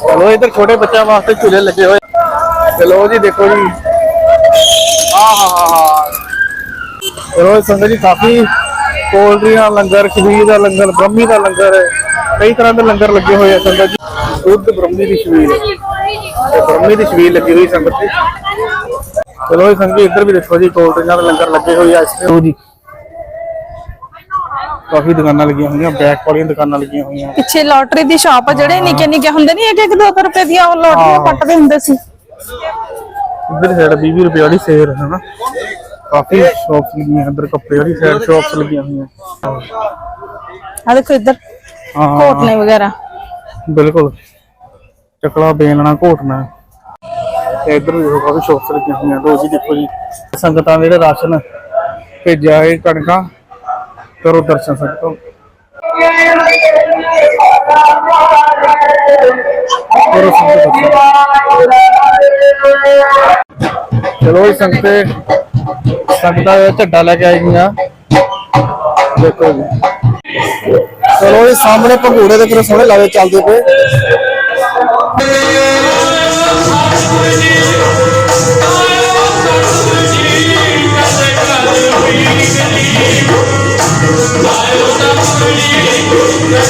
ਚਲੋ ਇਧਰ ਛੋਟੇ ਬੱਚਿਆਂ ਵਾਸਤੇ ਝੂਲੇ ਲੱਗੇ ਹੋਏ। ਚਲੋ ਜੀ ਦੇਖੋ ਜੀ। ਆ ਹਾ ਹਾ ਹਾ ਚਲੋ ਸੰਗਤ ਜੀ ਕਾਫੀ ਕੋਲਡ ਦਾ ਲੰਗਰ ਖੀਰ ਦਾ ਲੰਗਰ, ਬ੍ਰਹਮੀ ਦਾ ਲੰਗਰ, ਕਈ ਤਰ੍ਹਾਂ ਦੇ ਲੰਗਰ ਲੱਗੇ ਹੋਏ ਆ ਸੰਗਤ ਜੀ। ਦੁੱਧ ਬ੍ਰਹਮੀ ਦੀ ਛਬੀਲ। ਤੇ ਬ੍ਰਹਮੀ ਦੀ ਛਬੀਲ ਲੱਗੀ ਹੋਈ ਸੰਗਤ ਜੀ। ਚਲੋ ਜੀ ਸੰਗਤ ਜੀ ਇੱਧਰ ਵੀ ਦੇਖੋ ਜੀ ਕੋਲਡ ਡਰਿੰਕਾਂ ਦੇ ਲੰਗਰ ਲੱਗੇ ਹੋਏ ਆ। ਇਸ ਤੇ ਜੀ ਕਾਫੀ ਦੁਕਾਨਾਂ ਲੱਗੀਆਂ ਹੋਈਆਂ ਬੈਕ ਵਾਲੀਆਂ ਦੁਕਾਨਾਂ ਲੱਗੀਆਂ ਹੋਈਆਂ। ਪਿੱਛੇ ਲੋਟਰੀ ਦੀ ਸ਼ਾਪ ਆ ਜਿਹੜੇ ਨਿੱਕੇ ਨਿੱਕੇ ਹੁੰਦੇ ਨਹੀਂ ਇੱਕ ਇੱਕ ਦੋ ਦੋ ਰੁਪਏ ਦੀਆਂ ਉਹ ਲੋਟਰੀਆਂ ਪੱਟਦੇ ਹੁੰਦੇ ਸੀ। ਇੱਧਰ ਸਾਈਡ 20 ਰੁਪਏ ਵਾਲੀ ਸੇਲ ਹੈ ਨਾ ਕਾਫੀ ਸ਼ਾਪਸ ਲੱਗੀਆਂ ਇੱਧਰ ਕੱਪੜੇ ਵਾਲੀ ਸਾਈਡ ਸ਼ਾਪਸ ਲੱਗੀਆਂ ਹੋਈਆਂ। ਆ ਦੇਖੋ ਇੱਧਰ ਕੋਟਨੇ ਵਗੈਰਾ। ਬਿਲਕੁਲ। ਚਕਲਾ ਬੇਲਣਾ ਘੋਟਣਾ ਤੇ ਇੱਧਰ ਵੀ ਕਾਫੀ ਸ਼ਾਪਸ ਲੱਗੀਆਂ ਹੋਈਆਂ। ਲੋ ਜੀ ਦੇਖੋ ਜੀ ਸੰਗਤਾਂ ਦੇ ਜਿਹੜੇ ਰਾਸ਼ਨ ਭੇਜਿਆ ਇਹ ਕਣਕਾਂ। ਕਰੋ ਦਰਸ਼ਨ ਸੰਗਤੋਂ ਕਰੋ ਸੰਗਤ ਦਰਸ਼ਨ। ਚਲੋ ਜੀ ਸੰਗਤੇ ਸੰਗਤਾਂ ਦਾ ਝੱਡਾ ਲੈ ਕੇ ਆਈ ਗਈਆਂ ਦੇਖੋ ਜੀ। ਚਲੋ ਇਹ ਸਾਹਮਣੇ ਭੰਗੂੜੇ ਦੇ ਕਿੰਨੇ ਸੋਹਣੇ ਲਾਵੇ ਚੱਲਦੇ ਪਏ। ਸਤਿ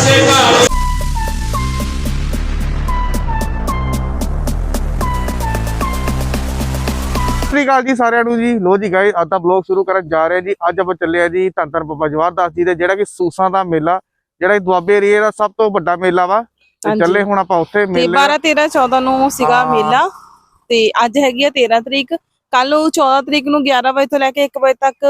ਸ਼੍ਰੀ ਅਕਾਲ ਜੀ ਸਾਰਿਆਂ ਨੂੰ ਜੀ। ਲੋ ਜੀ ਗਾਇਸ ਅੱਜ ਦਾ ਬਲੌਗ ਸ਼ੁਰੂ ਕਰਨ ਜਾ ਰਹੇ ਜੀ। ਅੱਜ ਆਪਾਂ ਚੱਲੇ ਆ ਜੀ ਧੰਨ ਧੰਨ ਬਾਬਾ ਜਵਾਹਰਦਾਸ ਜੀ ਦੇ ਜਿਹੜਾ ਕਿ ਸੂਸਾਂ ਦਾ ਮੇਲਾ ਜਿਹੜਾ ਦੁਆਬੇ ਏਰੀਏ ਦਾ ਸਭ ਤੋਂ ਵੱਡਾ ਮੇਲਾ ਵਾ। ਚੱਲੇ ਹੁਣ ਆਪਾਂ ਉੱਥੇ ਮੇਲੇ। 12 13 14 ਨੂੰ ਸੀਗਾ। ਮੇਲਾ। ਤੇ ਅੱਜ ਹੈਗੀ ਆ 13 ਤਰੀਕ। ਕੱਲ ਨੂੰ 14 ਤਰੀਕ ਨੂੰ 11 ਵਜੇ ਤੋਂ ਲੈ ਕੇ 1 ਵਜੇ ਤੱਕ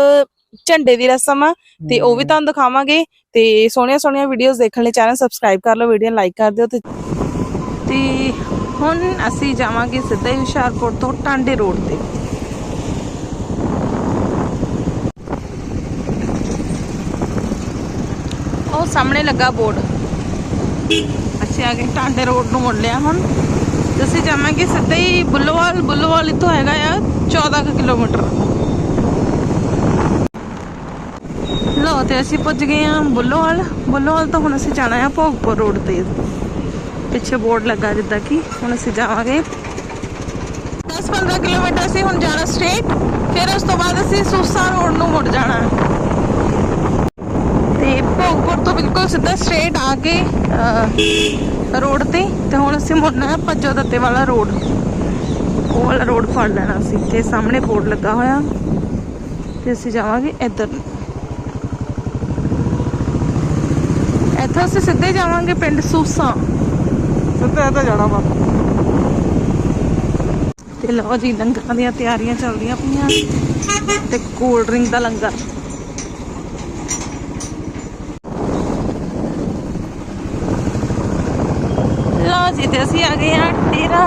ਝੰਡੇ ਦੀ ਰਸਮ ਆ ਤੇ ਉਹ ਵੀ ਤੁਹਾਨੂੰ ਦਿਖਾਵਾਂਗੇ ਤੇ ਸੋਹਣੀਆਂ ਸੋਹਣੀਆਂ ਵੀਡੀਓਜ਼ ਦੇਖਣ ਲਈ ਚੈਨਲ ਸਬਸਕ੍ਰਾਈਬ ਕਰ ਲਓ ਵੀਡੀਓ ਲਾਈਕ ਕਰ ਦਿਓ ਤੇ ਤੇ ਹੁਣ ਅਸੀਂ ਜਾਵਾਂਗੇ ਸਿੱਧਾ ਹੀ ਹੁਸ਼ਿਆਰਪੁਰ ਤੋਂ ਟਾਂਡੇ ਰੋਡ ਤੇ। ਉਹ ਸਾਹਮਣੇ ਲੱਗਾ ਬੋਰਡ। ਅਸੀਂ ਆ ਗਏ ਟਾਂਡੇ ਰੋਡ ਨੂੰ ਮੁੜ ਲਿਆ ਹੁਣ। ਤੇ ਅਸੀਂ ਜਾਵਾਂਗੇ ਸਿੱਧਾ ਹੀ ਬੁੱਲੋਵਾਲ ਬੁੱਲੋਵਾਲ ਇੱਥੋਂ ਹੈਗਾ ਆ 14 ਕੁ ਕਿਲੋਮੀਟਰ। ਲੋ ਤੇ ਅਸੀਂ ਪੁੱਜ ਗਏ ਹਾਂ ਬੁੱਲੋਵਾਲ। ਬੁੱਲੋਵਾਲ ਤੋਂ ਹੁਣ ਅਸੀਂ ਜਾਣਾ ਆ ਭੋਗਪੁਰ ਰੋਡ ਤੇ। ਪਿੱਛੇ ਬੋਰਡ ਲੱਗਾ ਜਿੱਦਾਂ ਕਿ ਹੁਣ ਅਸੀਂ ਜਾਵਾਂਗੇ। 10-15 ਕਿਲੋਮੀਟਰ ਅਸੀਂ ਹੁਣ ਜਾਣਾ ਸਟ੍ਰੇਟ ਫਿਰ ਉਸ ਤੋਂ ਬਾਅਦ ਅਸੀਂ ਸੂਸਾ ਰੋਡ ਨੂੰ ਮੁੜ ਜਾਣਾ। ਤੇ ਭੋਗਪੁਰ ਤੋਂ ਬਿਲਕੁਲ ਸਿੱਧਾ ਸਟ੍ਰੇਟ ਆ ਕੇ ਰੋਡ ਤੇ ਤੇ ਹੁਣ ਅਸੀਂ ਮੁੜਨਾ ਹੈ ਭੱਜੋ ਦੱਤੇ ਵਾਲਾ ਰੋਡ ਉਹ ਵਾਲਾ ਰੋਡ ਫੜ ਲੈਣਾ ਅਸੀਂ, ਤੇ ਸਾਹਮਣੇ ਬੋਰਡ ਲੱਗਾ ਹੋਇਆ। ਤੇ ਅਸੀਂ ਜਾਵਾਂਗੇ ਇੱਧਰ ਨੂੰ। ਇੱਥੋਂ ਅਸੀਂ ਸਿੱਧੇ ਜਾਵਾਂਗੇ ਪਿੰਡ ਸੂਸਾ। ਸਿੱਧਾ ਇੱਧਰ ਜਾਣਾ ਵਾ। ਤੇ ਲਓ ਜੀ ਲੰਗਰਾਂ ਦੀਆਂ ਤਿਆਰੀਆਂ ਚੱਲਦੀਆਂ ਪਈਆਂ। ਤੇ ਕੋਲਡ ਡਰਿੰਕ ਦਾ ਲੰਗਰ। ਲਓ ਜੀ ਤੇ ਅਸੀਂ ਆ ਗਏ ਆ ਡੇਰਾ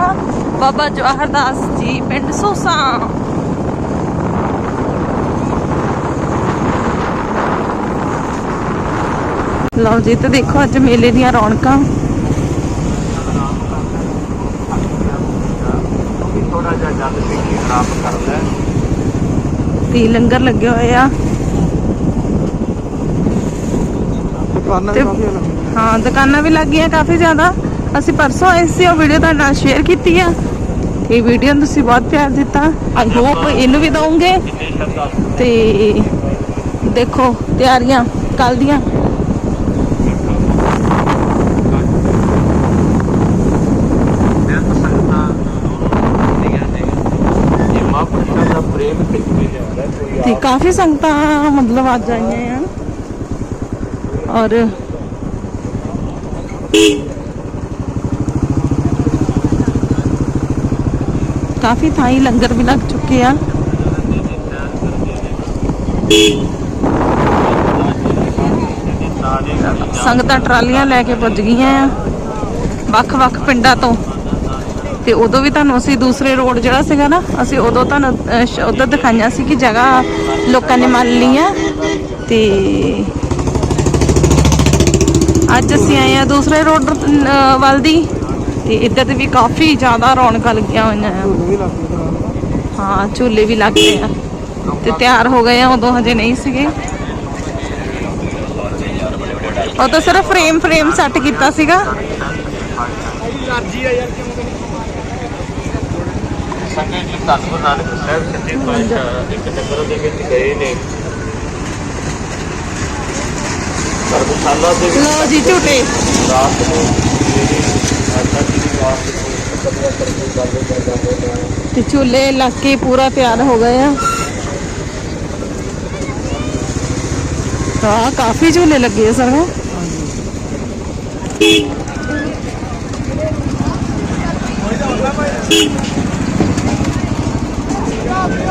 ਬਾਬਾ ਜਵਾਹਰ ਦਾਸ ਜੀ ਪਿੰਡ ਸੋਸਾ। ਲਓ ਜੀ ਤੇ ਦੇਖੋ ਅੱਜ ਮੇਲੇ ਦੀਆਂ ਰੌਣਕਾਂ। ਥੋੜਾ ਜਿਹਾ ਜਦ ਪਿੱਛੇ ਖਰਾਬ ਕਰਦਾ ਤੇ ਲੰਗਰ ਲੱਗੇ ਹੋਏ ਆ। ਦੁਕਾਨਾਂ ਤੇ- ਹਾਂ ਦੁਕਾਨਾਂ ਵੀ ਲੱਗ ਗਈਆਂ ਕਾਫੀ ਜ਼ਿਆਦਾ। ਅਸੀਂ ਪਰਸੋਂ ਆਏ ਸੀ ਉਹ ਵੀਡੀਓ ਤੁਹਾਡੇ ਨਾਲ ਸ਼ੇਅਰ ਕੀਤੀ ਆ। ਇਹ ਵੀਡੀਓ ਨੂੰ ਤੁਸੀਂ ਬਹੁਤ ਪਿਆਰ ਦਿੱਤਾ। ਆਈ ਹੋਪ ਇਹਨੂੰ ਵੀ ਦਵੋਗੇ ਤੇ ਦੇਖੋ ਤਿਆਰੀਆਂ ਕੱਲ ਦੀਆਂ। ਤੇ ਕਾਫੀ ਸੰਗਤਾਂ ਮਤਲਬ ਅੱਜ ਆਈਆਂ ਆ ਔਰ ਕਾਫੀ ਥਾਈ ਲੰਗਰ ਵੀ ਲੱਗ ਚੁੱਕੇ ਆ ਸੰਗਤਾਂ ਟਰਾਲੀਆਂ ਲੈ ਕੇ ਪੁੱਜ ਗਈਆਂ ਆ ਵੱਖ-ਵੱਖ ਪਿੰਡਾਂ ਤੋਂ ਤੇ ਉਦੋਂ ਵੀ ਤੁਹਾਨੂੰ ਅਸੀਂ ਦੂਸਰੇ ਰੋਡ ਜਿਹੜਾ ਸੀਗਾ ਨਾ ਅਸੀਂ ਉਦੋਂ ਤੁਹਾਨੂੰ ਅਹ, ਉਧਰ ਦਿਖਾਈਆਂ ਸੀ ਕਿ ਜਗ੍ਹਾ ਲੋਕਾਂ ਨੇ ਮੰਨ ਲਈ ਆ। ਤੇ ਅੱਜ ਅਸੀਂ ਆਏ ਆ ਦੂਸਰੇ ਰੋਡ ਵੱਲ ਦੀ। ਤੇ ਇੱਧਰ ਤੇ ਵੀ ਕਾਫੀ ਜ਼ਿਆਦਾ ਰੌਣਕਾਂ ਲੱਗੀਆਂ ਹੋਈਆਂ ਆ। ਹਾਂ ਝੂਲੇ ਵੀ ਲੱਗ ਗਏ ਆ। ਤੇ ਤਿਆਰ ਹੋ ਗਏ ਆ ਉਦੋਂ ਹਜੇ ਨਹੀਂ ਸੀਗੇ। ਉਹ ਤਾਂ ਸਿਰਫ ਫਰੇਮ ਫਰੇਮ ਸੈੱਟ ਕੀਤਾ ਸੀਗਾ। ਸੰਗਤ ਜੀ ਧੰਨ ਗੁਰੂ ਨਾਨਕ ਸਾਹਿਬ ਸੱਚੇ ਪਾਤਸ਼ਾਹ ਇੱਕ ਨੰਬਰ ਦੇ ਵਿੱਚ ਗਏ ਨੇ। ਧਰਮਸ਼ਾਲਾ ਦੇ ਵਿੱਚ ਲਓ ਜੀ ਝੂਟੇ। ਰਾਤ ਨੂੰ ਜਿਹੜੀ ਮਾਤਾ ਜੀ ਦੀ ਵਾਰ ਦੇ ਕੋਈ ਕਦਿਆ ਕਰਕੇ ਗੱਲ ਕਰਦਾ ਹੋਇਆ ਤੇ ਝੂਲੇ ਲੱਗ ਕੇ ਪੂਰਾ ਤਿਆਰ ਹੋ ਗਏ ਆ। ਹਾਂ ਕਾਫੀ ਝੂਲੇ ਲੱਗੇ ਆ ਸਰ ਤੇ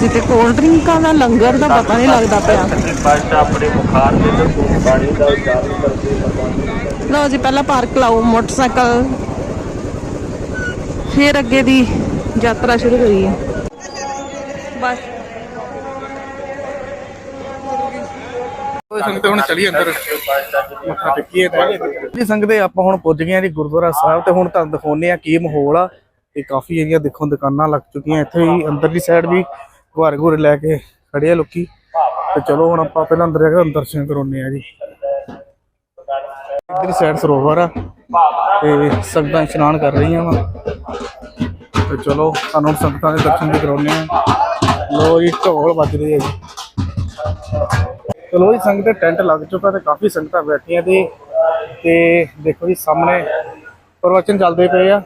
ਜੀ ਤੇ ਕੋਲਡ ਡਰਿੰਕਾਂ ਦਾ ਲੰਗਰ ਦਾ ਪਤਾ ਨਹੀਂ ਲੱਗਦਾ ਪਿਆ। ਸੱਚੇ ਪਾਤਸ਼ਾਹ ਆਪਣੇ ਬੁਖਾਰ ਦੇ ਤੋਂ ਪਾਣੀ ਦਾ ਉਚਾਰਨ ਕਰਦੇ ਭਗਵਾਨ ਲਓ ਜੀ ਪਹਿਲਾਂ ਪਾਰਕ ਲਾਓ ਮੋਟਰਸਾਈਕਲ। ਫਿਰ ਅੱਗੇ ਦੀ ਯਾਤਰਾ ਸ਼ੁਰੂ ਕਰੀਏ। ਬਸ। ਉਹ ਸੰਗਤ ਹੁਣ ਚਲੀ ਅੰਦਰ। ਮੱਥਾ ਟੇਕੀਏ ਜੀ ਸੰਗਤੇ ਆਪਾਂ ਹੁਣ ਪੁੱਜ ਗਏ ਆ ਜੀ ਗੁਰਦੁਆਰਾ ਸਾਹਿਬ ਤੇ ਹੁਣ ਤੁਹਾਨੂੰ ਦਿਖਾਉਨੇ ਆ ਕੀ ਮਾਹੌਲ ਆ। ਤੇ ਕਾਫੀ ਏਰੀਆ ਦੇਖੋ ਦੁਕਾਨਾਂ ਲੱਗ ਚੁੱਕੀਆਂ ਇੱਥੇ ਵੀ ਅੰਦਰਲੀ ਸਾਈਡ ਵੀ ਘਰ ਘੁਰ ਲੈ ਕੇ ਖੜੇ ਆ ਲੋਕੀ। ਤੇ ਚਲੋ ਹੁਣ ਆਪਾਂ ਪਹਿਲਾਂ ਅੰਦਰ ਜਾ ਕੇ ਦਰਸ਼ਨ ਕਰਾਉਨੇ ਆ ਜੀ। ਇੱਧਰਲੀ ਸਾਈਡ ਸਰੋਵਰ ਆ। ਤੇ ਸੰਗਤਾਂ ਇਸ਼ਨਾਨ ਕਰ ਰਹੀਆਂ ਵਾ। ਤੇ ਚਲੋ ਸਾਨੂੰ ਸੰਗਤਾਂ ਦੇ ਦਰਸ਼ਨ ਵੀ ਕਰਾਉਨੇ ਆ ਲੋ ਜੀ, ਢੋਲ ਵੱਜ ਰਹੇ ਆ ਜੀ। ਚਲੋ ਜੀ, ਸੰਗਤ ਦੇ ਟੈਂਟ ਲੱਗ ਚੁੱਕਾ ਤੇ ਕਾਫੀ ਸੰਗਤਾਂ ਬੈਠੀਆਂ ਤੇ ਤੇ ਦੇਖੋ ਜੀ ਸਾਹਮਣੇ ਪ੍ਰਵਚਨ ਚੱਲਦੇ ਪਏ ਆ।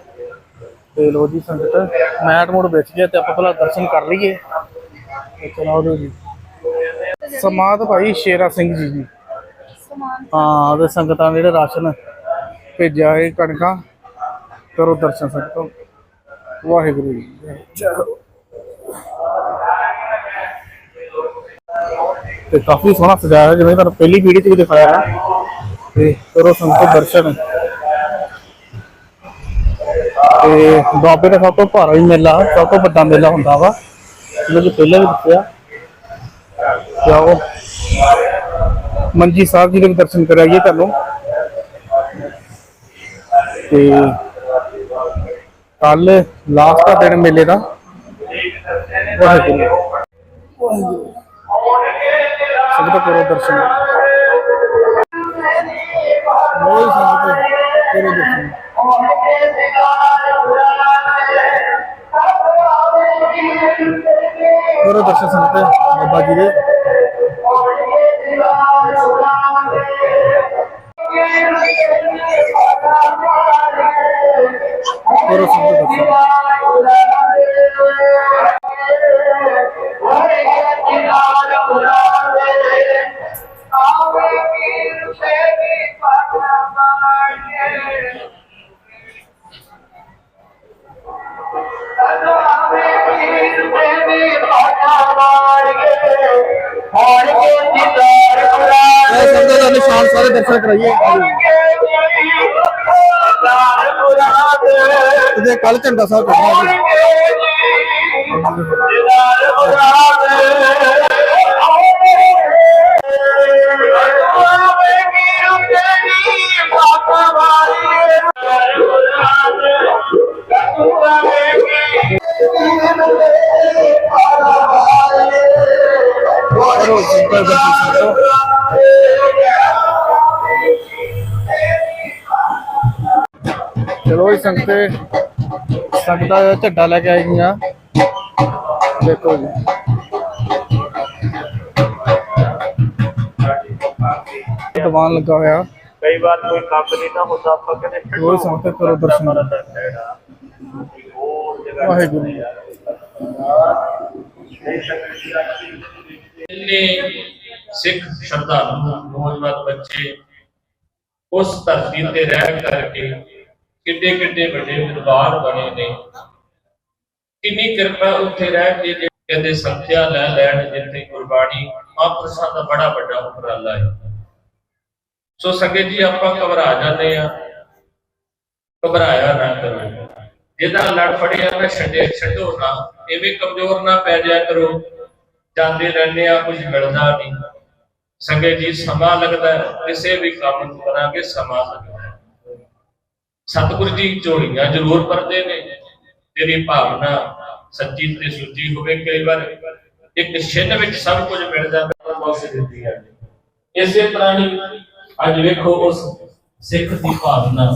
ਤੇ ਲੋ ਜੀ, ਸੰਗਤ ਮੈਟ ਮੋੜ ਵਿੱਚ ਗਿਆ ਤੇ ਆਪਾਂ ਪਹਿਲਾਂ ਦਰਸ਼ਨ ਕਰ ਲਈਏ। ਤੇ ਚਲੋ ਜੀ। ਸਮਾਦ ਭਾਈ ਸ਼ੇਰਾ ਸਿੰਘ ਜੀ ਜੀ। ਹਾਂ ਤੇ ਸੰਗਤਾਂ ਜਿਹੜੇ ਰਾਸ਼ਨ ਭੇਜਿਆ ਇਹ ਕਣਕਾਂ ਕਰੋ ਦਰਸ਼ਨ ਸੰਗਤੋਂ। ਵਾਹਿਗੁਰੂ ਜੀ ਤੇ ਕਾਫੀ ਸੋਹਣਾ ਸਜਾਇਆ ਜਿਵੇਂ ਤੁਹਾਨੂੰ ਪਹਿਲੀ ਵੀਡੀਓ 'ਚ ਵੀ ਦਿਖਾਇਆ ਹੈ ਤੇ ਕਰੋ ਸੰਤੋ ਦਰਸ਼ਨ। ਤੇ ਬਾਬੇ ਦਾ ਸਭ ਤੋਂ ਭਾਰਾ ਹੀ ਮੇਲਾ ਸਭ ਤੋਂ ਵੱਡਾ ਮੇਲਾ ਹੁੰਦਾ ਵਾ। ਜਿਵੇਂ ਕਿ ਪਹਿਲਾਂ ਵੀ ਦੱਸਿਆ? ਜਾਓ। ਮੰਜੀ ਸਾਹਿਬ ਜੀ ਦੇ ਵੀ ਦਰਸ਼ਨ ਕਰਾਈਏ ਤੁਹਾਨੂੰ। ਤੇ ਕੱਲ ਲਾਸਟ ਦਾ ਦਿਨ ਮੇਲੇ ਦਾ। ਵਾਹਿਗੁਰੂ। ਸੰਗਤ ਕਰੋ ਦਰਸ਼ਨ। ਮੋਈ ਸੰਗਤ ਕਰੋ ਦਰਸ਼ਨ ਸੰਗਤ ਬਾਬਾ ਜੀ ਦੇ ਇਹਦੇ ਕੱਲ ਝੰਡਾ ਸਾਹਿਬ ਕੱਢਣਾ ਸੰਗਤ ਚਲੋ ਜੀ ਸੰਗਤੇ। ਸੰਗਤਾਂ ਝੰਡਾ ਲੈ ਕੇ ਆਈ ਗਈਆਂ ਦੇਖੋ ਜੀ। ਦੀਵਾਨ ਲੱਗਾ ਹੋਇਆ। ਕਈ ਵਾਰ ਕੋਈ ਕੰਮ ਨਹੀਂ ਨਾ ਹੁੰਦਾ ਆਪਾਂ ਕਹਿੰਦੇ ਉਹ ਸੰਗਤ ਕਰੋ ਦਰਸ਼ਨ। ਵਾਹਿਗੁਰੂ ਇੰਨੇ ਸਿੱਖ ਸ਼ਰਧਾਲੂ ਨੌਜਵਾਨ ਬੱਚੇ ਉਸ ਧਰਤੀ ਤੇ ਰਹਿ ਕਰਕੇ ਕਿੱਡੇ ਕਿੱਡੇ ਵੱਡੇ ਵਿਦਵਾਨ ਬਣੇ ਨੇ। ਕਿੰਨੀ ਕਿਰਪਾ ਉੱਥੇ ਰਹਿ ਕੇ ਜੇ ਕਹਿੰਦੇ ਸੰਥਿਆ ਲੈ ਲੈਣ ਜਿੱਥੇ ਗੁਰਬਾਣੀ ਮਹਾਂਪੁਰਸ਼ਾਂ ਦਾ ਬੜਾ ਵੱਡਾ ਉਪਰਾਲਾ ਹੈ। ਸੋ ਸੰਗਤ ਜੀ, ਆਪਾਂ ਘਬਰਾ ਜਾਂਦੇ ਆ ਘਬਰਾਇਆ ਨਾ ਕਰੋ। ਜਿਹਦਾ ਲੜ ਫੜਿਆ ਮੈਂ ਛੱਡੇ ਛੱਡੋ ਨਾ। ਐਵੇਂ ਕਮਜ਼ੋਰ ਨਾ ਪੈ ਜਾਇਆ ਕਰੋ। ਜਾਂਦੇ ਰਹਿੰਦੇ ਆ ਕੁਝ ਮਿਲਦਾ ਨਹੀਂ। ਸੰਗਤ ਜੀ, ਸਮਾਂ ਲੱਗਦਾ ਕਿਸੇ ਵੀ ਕੰਮ ਨੂੰ ਕਰਾਂਗੇ, ਸਮਾਂ ਲੱਗਦਾ ਸਤਿਗੁਰੂ ਜੀ ਝੋਲੀਆਂ ਜ਼ਰੂਰ ਭਰਦੇ ਨੇ। ਤੇਰੀ ਭਾਵਨਾ ਸੱਚੀ ਤੇ ਸੁੱਚੀ ਹੋਵੇ ਕਈ ਵਾਰ। ਇੱਕ ਛਿੰਨ ਵਿੱਚ ਸਭ ਕੁਝ ਮਿਲ ਜਾਂਦਾ ਮੌਕੇ ਦਿੰਦੀ ਹੈ ਇਸੇ ਤਰ੍ਹਾਂ ਹੀ ਅੱਜ ਵੇਖੋ ਉਸ ਸਿੱਖ ਦੀ ਭਾਵਨਾ।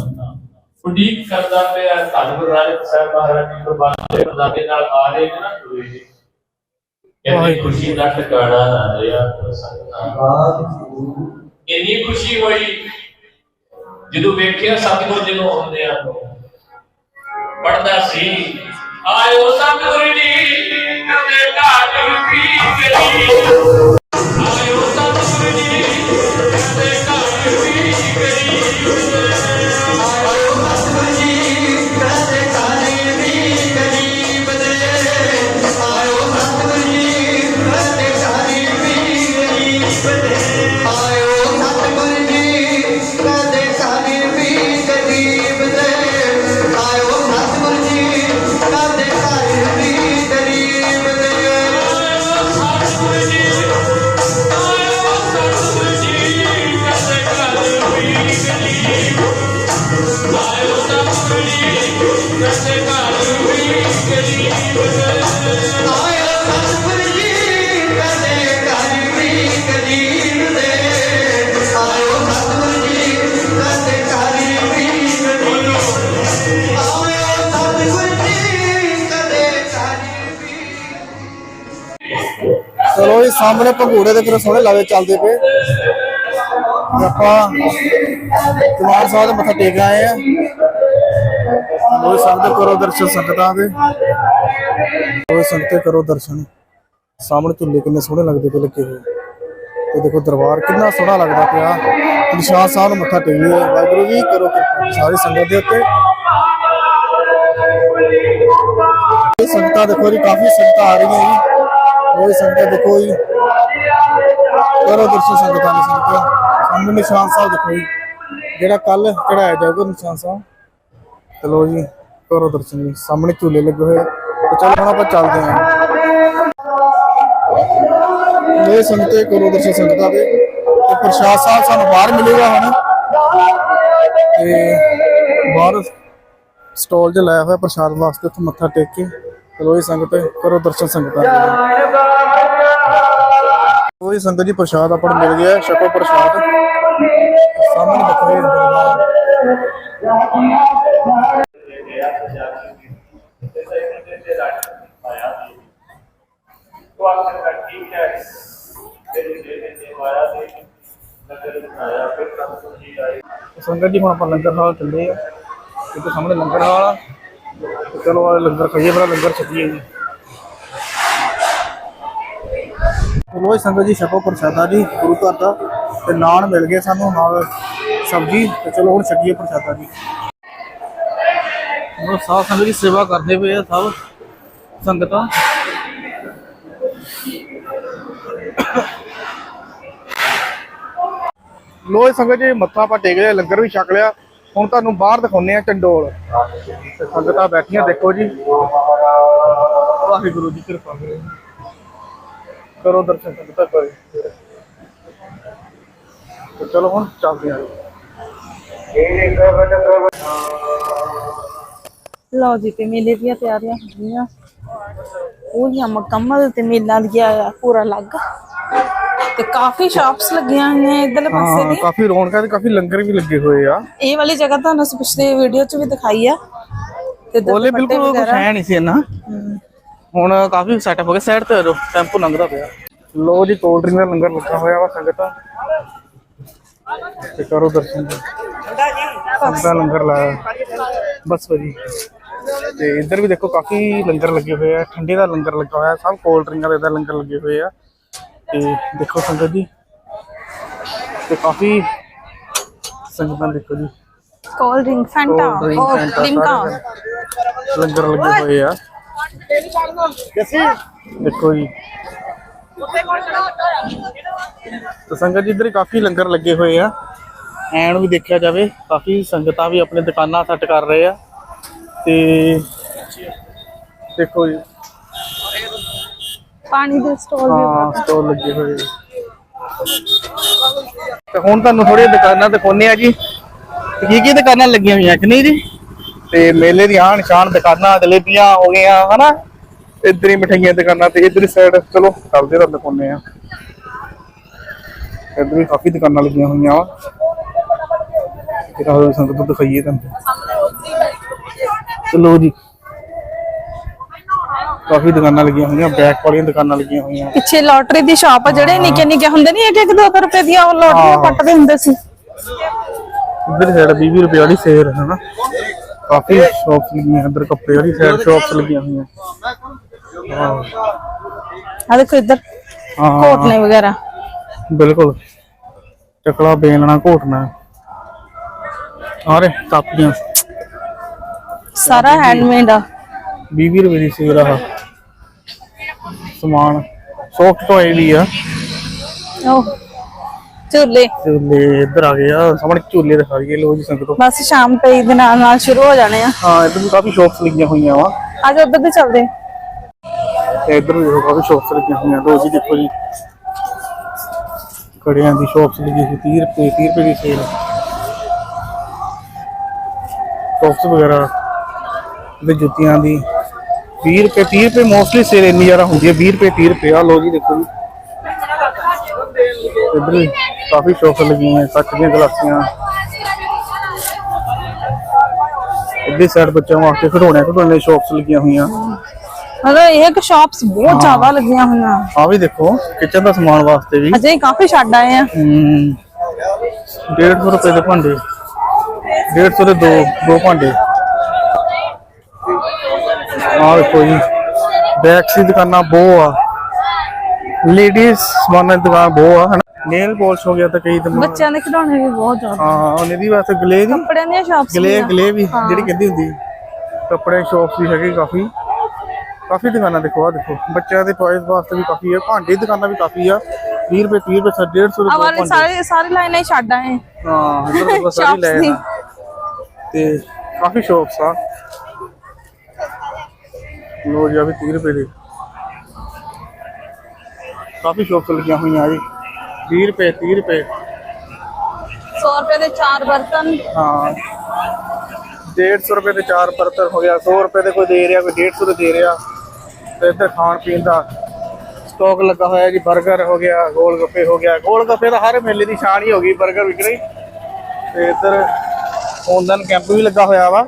ਉਡੀਕ ਕਰਦਾ ਪਿਆ ਧੰਨ ਗੁਰੂ ਨਾਨਕ ਸਾਹਿਬ ਮਹਾਰਾਜ ਜੀ ਗੁਰਬਾਣੀ ਦੇ ਪ੍ਰਦਾਦੇ ਨਾਲ ਆ ਰਹੇ ਨੇ ਨਾ ਤੁਰੇ ਜੀ। ਕਹਿੰਦੇ ਖੁਸ਼ੀ ਦਾ ਟਿਕਾਣਾ ਨਾ ਰਿਹਾ ਸੰਗਤਾਂ ਇੰਨੀ ਖੁਸ਼ੀ ਹੋਈ ਜਦੋਂ ਵੇਖਿਆ ਸਤਿਗੁਰ ਜਦੋਂ ਆਉਂਦੇ ਆ ਪੜਦਾ ਸੀ, ਆਇਓ ਸਤਿਗੁਰ ਜੀ, ਕਦੇ ਘਾਟ ਵੀ ਗਰੀ ਸਾਹਮਣੇ ਭੰਗੂੜੇ ਦੇ ਫਿਰ ਸੋਹਣੇ ਲਾਵੇ ਚੱਲਦੇ ਪਏ। ਆਪਾਂ ਕੁਮਾਰ ਸਾਹਿਬ ਮੱਥਾ ਟੇਕ ਆਏ ਆ। ਉਹ ਸੰਗਤ ਕਰੋ ਦਰਸ਼ਨ ਸੰਗਤਾਂ ਦੇ। ਉਹ ਸੰਗਤੇ ਕਰੋ ਦਰਸ਼ਨ। ਸਾਹਮਣੇ ਝੁੱਲੇ ਕਿੰਨੇ ਸੋਹਣੇ ਲੱਗਦੇ ਪਏ ਲੱਗੇ ਹੋਏ। ਤੇ ਦੇਖੋ ਦਰਬਾਰ ਕਿੰਨਾ ਸੋਹਣਾ ਲੱਗਦਾ ਪਿਆ। ਨਿਸ਼ਾਨ ਸਾਹਿਬ ਨੂੰ ਮੱਥਾ ਟੇਕੀਏ ਵਾਹਿਗੁਰੂ ਜੀ, ਕਰੋ ਕਿਰਪਾ। ਸਾਰੀ ਸੰਗਤ ਦੇ ਉੱਤੇ। ਇਹ ਸੰਗਤਾਂ ਦੇਖੋ ਜੀ, ਕਾਫੀ ਸੰਗਤਾਂ ਆ ਰਹੀਆਂ ਜੀ। ਉਹ ਸੰਗਤਾਂ ਦੇਖੋ ਜੀ। ਕਰੋ ਦਰਸ਼ਨ ਸੰਗਤਾਂ ਦੀ ਸੰਗਤਾਂ ਸਾਹਮਣੇ ਨਿਸ਼ਾਨ ਸਾਹਿਬ ਦੇਖੋ ਜੀ। ਜਿਹੜਾ ਕੱਲ ਚੜਾਇਆ ਜਾਊਗਾ ਨਿਸ਼ਾਨ ਸਾਹਿਬ। ਚਲੋ ਜੀ ਕਰੋ ਦਰਸ਼ਨ ਜੀ। ਸਾਹਮਣੇ ਝੂਲੇ ਲੱਗੇ ਹੋਏ ਤੇ ਚਲੋ ਹੁਣ ਆਪਾਂ ਚੱਲਦੇ ਹਾਂ। ਇਹ ਸੰਗਤੇ ਕਰੋ ਦਰਸ਼ਨ ਸੰਗਤਾਂ ਦੇ। ਤੇ ਪ੍ਰਸ਼ਾਦ ਸਾਹਿਬ ਸਾਨੂੰ ਬਾਹਰ ਮਿਲੇਗਾ ਹੁਣ। ਤੇ ਬਾਹਰ ਸਟਾਲ 'ਚ ਲਾਇਆ ਹੋਇਆ ਪ੍ਰਸ਼ਾਦ ਵਾਸਤੇ, ਉੱਥੇ ਮੱਥਾ ਟੇਕ ਕੇ। ਚਲੋ ਇਹ ਸੰਗਤ ਕਰੋ ਦਰਸ਼ਨ ਸੰਗਤਾਂ ਦੇ। ਉਹ ਹੀ ਸੰਗਤ ਜੀ ਪ੍ਰਸ਼ਾਦ ਆਪਣ ਮਿਲ ਗਿਆ, ਛਕੋ ਪ੍ਰਸ਼ਾਦ। ਸਾਹਮਣੇ ਬਖਰੇ ਦਰਬਾਰ ਸੰਗਤ ਜੀ ਹੁਣ ਆਪਾਂ ਲੰਗਰ ਹਾਲ ਚੱਲੇ ਆ। ਇੱਥੇ ਸਾਹਮਣੇ ਲੰਗਰ ਹਾਲ ਚਲੋ ਆ ਲੰਗਰ ਖਾਈਏ ਬੜਾ ਲੰਗਰ ਛਕੀਏ ਜੀ। ਚਲੋ ਸੰਗਤ ਜੀ, ਛਕੋ ਪ੍ਰਸ਼ਾਦਾ ਜੀ, ਗੁਰੂ ਘਰ ਦਾ। ਤੇ ਨਾਨ ਮਿਲ ਗਏ ਸਾਨੂੰ, ਨਾਲ ਸਬਜ਼ੀ, ਤੇ ਚਲੋ ਹੁਣ ਛਕੀਏ ਪ੍ਰਸ਼ਾਦਾ ਜੀ। ਉਹ ਸਾਧ ਸੰਗਤ ਦੀ ਸੇਵਾ ਕਰਦੇ ਪਏ ਆ ਸਭ ਸੰਗਤਾਂ। ਲੋਏ ਸੰਗਤ ਜੀ, ਮੱਥਾ ਆਪਾਂ ਟੇਕ ਲਿਆ ਲੰਗਰ ਵੀ ਛਕ ਲਿਆ। ਹੁਣ ਤੁਹਾਨੂੰ ਬਾਹਰ ਦਿਖਾਉਨੇ ਆ ਚੰਡੋਲ। ਤੇ ਸੰਗਤਾਂ ਬੈਠੀਆਂ, ਦੇਖੋ ਜੀ। ਵਾਹਿਗੁਰੂ ਜੀ, ਕਿਰਪਾ ਕਰੋ। ਕਰੋ ਦਰਸ਼ਨ ਸੰਗਤਾਂ ਕਰੋ। ਤੇ ਚਲੋ ਹੁਣ ਚੱਲਦੇ ਹਾਂ। ਲਓ ਜੀ ਤੇ ਮੇਲੇ ਦੀਆਂ ਤਿਆਰੀਆਂ ਹੋ ਗਈਆਂ। ਪੂਰੀਆਂ ਮੁਕੰਮਲ ਤੇ ਮੇਲਾ ਲੱਗਿਆ ਆ ਪੂਰਾ ਲੱਗ ਤੇ ਕਾਫੀ ਸ਼ਾਪਸ ਲੱਗੀਆਂ ਹੋਈਆਂ ਇਧਰਲੇ ਪਾਸੇ ਹਾਂ ਕਾਫੀ ਰੌਣਕਾਂ ਤੇ ਕਾਫੀ ਲੰਗਰ ਵੀ ਲੱਗੇ ਹੋਏ ਆ। ਇਹ ਵਾਲੀ ਜਗ੍ਹਾ ਤੁਹਾਨੂੰ ਅਸੀਂ ਪਿਛਲੇ ਵੀਡੀਓ 'ਚ ਵੀ ਦਿਖਾਈ ਆ। ਤੇ ਬਿਲਕੁਲ ਕੁਝ ਵਗੈਰਾ। ਹੈ ਨਹੀਂ ਸੀ ਇਹਨਾਂ ਹੁਣ ਕਾਫੀ ਸੈਟਅਪ ਹੋ ਗਿਆ ਸਾਈਡ ਤੇ ਟੈਂਪੂ ਲੰਘਦਾ ਪਿਆ। ਲੋ ਜੀ ਕੋਲਡ ਡਰਿੰਕ ਦਾ ਲੰਗਰ ਲੱਗਾ ਹੋਇਆ ਵਾ ਸੰਗਤਾਂ। ਤੇ ਕਰੋ ਦਰਸ਼ਨ। ਸੰਗਤਾਂ ਲੰਗਰ ਲਾਇਆ ਬਸ ਵਜੀ ਤੇ ਇੱਧਰ ਵੀ ਦੇਖੋ ਕਾਫੀ ਲੰਗਰ ਲੱਗੇ ਹੋਏ ਆ। ਠੰਡੇ ਦਾ ਲੰਗਰ ਲੱਗਾ ਹੋਇਆ। ਸਭ ਕੋਲਡ ਡਰਿੰਕਾਂ ਦੇ ਲੰਗਰ ਲੱਗੇ ਹੋਏ ਆ। ਤੇ ਦੇਖੋ ਸੰਗਤ ਜੀ। ਤੇ ਕਾਫੀ ਸੰਗਤਾਂ ਦੇਖੋ ਜੀ। Cold drink Fanta cold drink ਲੰਗਰ ਲੱਗੇ ਹੋਏ ਆ। ਦੇਖੋ ਜੀ। ਤਾਂ ਸੰਗਤ ਜੀ ਇੱਧਰ ਕਾਫੀ ਲੰਗਰ ਲੱਗੇ ਹੋਏ ਆ। ਐਨ ਵੀ ਦੇਖਿਆ ਜਾਵੇ ਕਾਫੀ ਸੰਗਤਾਂ ਵੀ ਆਪਣੇ ਦੁਕਾਨਾਂ ਸੈੱਟ ਕਰ ਰਹੇ ਆ। ਤੇ ਦੇਖੋ ਜੀ। ਪਾਣੀ ਦੇ ਸਟਾਲ ਹਾਂ ਸਟੋਰ ਲੱਗੇ ਹੋਏ ਤੇ ਹੁਣ ਤੁਹਾਨੂੰ ਥੋੜੀ ਦੁਕਾਨਾਂ ਦਿਖਾਉਣੇ ਆ ਜੀ। ਕੀ ਕੀ ਦੁਕਾਨਾਂ ਲੱਗੀਆਂ ਹੋਈਆਂ ਕਿ ਨਹੀਂ ਜੀ? ਤੇ ਮੇਲੇ ਦੀ ਆਣ ਸ਼ਾਨ ਦੁਕਾਨਾਂ ਜਲੇਬੀਆਂ ਹੋ ਗਈਆਂ ਹਨਾ? ਇੱਧਰ ਹੀ ਮਠਾਈਆਂ ਦੀ ਦੁਕਾਨਾਂ ਤੇ ਇੱਧਰ ਸਾਈਡ ਚਲੋ ਚੱਲਦੇ ਤਾਂ ਦਿਖਾਉਣੇ ਆ ਇੱਧਰ ਵੀ ਕਾਫੀ ਦੁਕਾਨਾਂ ਲੱਗੀਆਂ ਹੋਈਆਂ ਵਾ। ਇਹਦਾ ਹੋਰ ਸੰਗਤ ਨੂੰ ਦਿਖਾਈਏ ਤੁਹਾਨੂੰ। ਚਲੋ ਜੀ। ਕਾਫੀ ਦੁਕਾਨਾਂ ਲੱਗੀਆਂ ਹੋਈਆਂ ਬੈਕ ਵਾਲੀਆਂ ਦੁਕਾਨਾਂ ਲੱਗੀਆਂ ਹੋਈਆਂ। ਪਿੱਛੇ ਲੋਟਰੀ ਦੀ ਸ਼ਾਪ ਆ ਜਿਹੜੇ ਨਿੱਕੇ ਨਿੱਕੇ ਹੁੰਦੇ ਨਹੀਂ ਇੱਕ ਇੱਕ ਦੋ ਦੋ ਰੁਪਏ ਦੀਆਂ ਉਹ ਲੋਟਰੀਆਂ ਪੱਟਦੇ ਹੁੰਦੇ ਸੀ। ਇੱਧਰ ਸਾਈਡ 20 ਰੁਪਏ ਵਾਲੀ ਸੇਲ ਹੈ ਨਾ ਕਾਫੀ ਸ਼ਾਪਸ ਲੱਗੀਆਂ ਇੱਧਰ ਕੱਪੜੇ ਵਾਲੀ ਸਾਈਡ ਸ਼ਾਪਸ ਲੱਗੀਆਂ ਹੋਈਆਂ। ਆ ਦੇਖੋ ਇੱਧਰ ਹਾਂ। ਕੋਟਨੇ ਵਗੈਰਾ। ਬਿਲਕੁਲ। ਟਕਲਾ ਬੇਲਣਾ ਘੋਟਣਾ ਆਰੇ ਕਾਪੀਆਂ। ਸਾਰਾ ਹੈਂਡਮੇਡ ਆ। 20 ਰੁਪਏ ਦੀ ਸੇਲ ਆ ਸਮਾਨ। ਸੌਫਟ ਟੋਏ ਵੀ ਆ। ਉਹ ਝੂਲੇ। ਝੂਲੇ ਇੱਧਰ ਆ ਗਏ ਆ ਸਾਹਮਣੇ ਝੂਲੇ ਦਿਖਾ ਰਹੀ ਲੋ ਜੀ ਸੰਗਤੋ। ਬਸ ਸ਼ਾਮ ਪਈ ਦੇ ਨਾਲ ਨਾਲ ਸ਼ੁਰੂ ਹੋ ਜਾਣੇ ਆ। ਹਾਂ ਇੱਧਰ ਵੀ ਕਾਫੀ ਸ਼ਾਪਸ ਲੱਗੀਆਂ ਹੋਈਆਂ ਵਾ। ਅੱਜ ਉੱਧਰ ਦੇ ਚੱਲਦੇ। ਤੇ ਇੱਧਰ ਵੀ ਦੇਖੋ ਕਾਫੀ ਸ਼ਾਪਸ ਲੱਗੀਆਂ ਹੋਈਆਂ। ਲੋ ਜੀ ਦੇਖੋ ਜੀ। ਕੜਿਆਂ ਦੀ ਸ਼ਾਪਸ ਲੱਗੀ ਹੋਈ 30 ਰੁਪਏ 30 ਰੁਪਏ ਦੀ ਸੇਲ ਸੌਕਸ ਵਗੈਰਾ ਤੇ ਜੁੱਤੀਆਂ ਦੀ। 20 ਰੁਪਏ 30 ਰੁਪਏ ਮੋਸਟਲੀ ਸੇਲ ਇੰਨੀ ਜ਼ਿਆਦਾ ਹੁੰਦੀ ਹੈ। 20 ਰੁਪਏ 30 ਰੁਪਏ। ਆ ਲੋ ਜੀ ਦੇਖੋ ਜੀ। ਇੱਧਰ ਵੀ ਕਾਫੀ ਸ਼ਾਪਸ ਲੱਗੀਆਂ ਹੋਈਆਂ ਕੱਚ ਦੀਆਂ ਗਲਾਸੀਆਂ। ਇੱਧਰ ਸਾਈਡ ਬੱਚਿਆਂ ਵਾਸਤੇ ਖਿਡੌਣੇ ਖਿਡੌਣੇ ਸ਼ਾਪਸ ਲੱਗੀਆਂ ਹੋਈਆਂ। ਮਤਲਬ ਇਹ ਕਿ ਸ਼ਾਪਸ ਬਹੁਤ ਜ਼ਿਆਦਾ ਲੱਗੀਆਂ ਹੋਈਆਂ। ਆ ਵੀ ਦੇਖੋ ਕਿਚਨ ਦਾ ਸਮਾਨ ਵਾਸਤੇ ਵੀ। ਅਜੇ ਕਾਫੀ ਛੱਡ ਆਏ ਆ। ਹਮ 150 ਰੁਪਏ ਦੇ ਭਾਂਡੇ। 150 ਦੇ ਦੋ ਦੋ ਭਾਂਡੇ। ਆ ਦੇਖੋ ਜੀ ਬੈਕ ਸੀ ਦੁਕਾਨਾਂ ਬਹੁ ਆ। ਲੇਡੀਜ਼ ਸਮਾਨਾਂ ਦੀ ਦੁਕਾਨ ਬਹੁ ਆ ਨੇਲ ਪਾਲਿਸ਼ ਹੋ ਗਿਆ ਤਾਂ ਕਈ ਦਿਨ ਬੱਚਿਆਂ ਦੇ ਖਿਡੌਣੇ ਵੀ ਬਹੁਤ ਜ਼ਿਆਦਾ। ਹਾਂ ਉਹਨੇ ਦੀ ਵਾਸਤੇ ਗਲੇ ਦੀ ਕੱਪੜਿਆਂ ਦੀਆਂ ਸ਼ਾਪਸ ਗਲੇ ਗਲੇ ਵੀ ਜਿਹੜੀ ਕਹਿੰਦੀ ਹੁੰਦੀ। ਕੱਪੜੇ ਸ਼ਾਪਸ ਵੀ ਹੈਗੇ ਕਾਫੀ। ਕਾਫੀ ਦੁਕਾਨਾਂ ਦੇਖੋ ਆ ਦੇਖੋ। ਬੱਚਿਆਂ ਦੇ ਟੌਇਜ਼ ਵਾਸਤੇ ਵੀ ਕਾਫੀ ਹੈ ਭਾਂਡੇ ਦੀ ਦੁਕਾਨਾਂ ਵੀ ਕਾਫੀ ਆ। 20 ਰੁਪਏ 30 ਰੁਪਏ 150 ਆ ਰੁਪਏ ਦੋ ਵਾਲੇ ਭਾਂਡੇ। ਸਾਰੇ ਸਾਰੀ ਲਾਈਨਾਂ ਹੀ ਛੱਡ ਆਏ। ਹਾਂ ਇੱਧਰ ਦੇਖੋ ਸਾਰੀ Shops ਲੈ ਦੀ। ਤੇ ਕਾਫੀ ਸ਼ਾਪਸ ਆ। ਲੋ ਜੀ ਆ ਵੀ 30 ਰੁਪਏ ਦੇ। ਕਾਫੀ ਸ਼ਾਪਸ ਲੱਗੀਆਂ ਹੋਈਆਂ ਜੀ। 20 ਰੁਪਏ 30 ਰੁਪਏ। 100 ਰੁਪਏ ਦੇ ਚਾਰ ਬਰਤਨ। ਹਾਂ। 150 ਰੁਪਏ ਦੇ ਚਾਰ ਬਰਤਨ ਹੋ ਗਿਆ 100 ਰੁਪਏ ਦੇ ਕੋਈ ਦੇ ਰਿਹਾ ਕੋਈ 150 ਦੇ ਦੇ ਰਿਹਾ। ਤੇ ਇੱਧਰ ਖਾਣ ਪੀਣ ਦਾ ਸਟਾਕ ਲੱਗਾ ਹੋਇਆ ਜੀ 버ਗਰ ਹੋ ਗਿਆ ਗੋਲ ਗੱਪੇ ਹੋ ਗਿਆ। ਗੋਲ ਗੱਪੇ ਤਾਂ ਹਰ ਮੇਲੇ ਦੀ ਸ਼ਾਨ ਹੀ ਹੋ ਗਈ 버ਗਰ ਵਿਕ ਰਹੀ ਤੇ ਇੱਧਰ ਫੋਨਦਨ ਕੈਂਪ ਵੀ ਲੱਗਾ ਹੋਇਆ ਵਾ।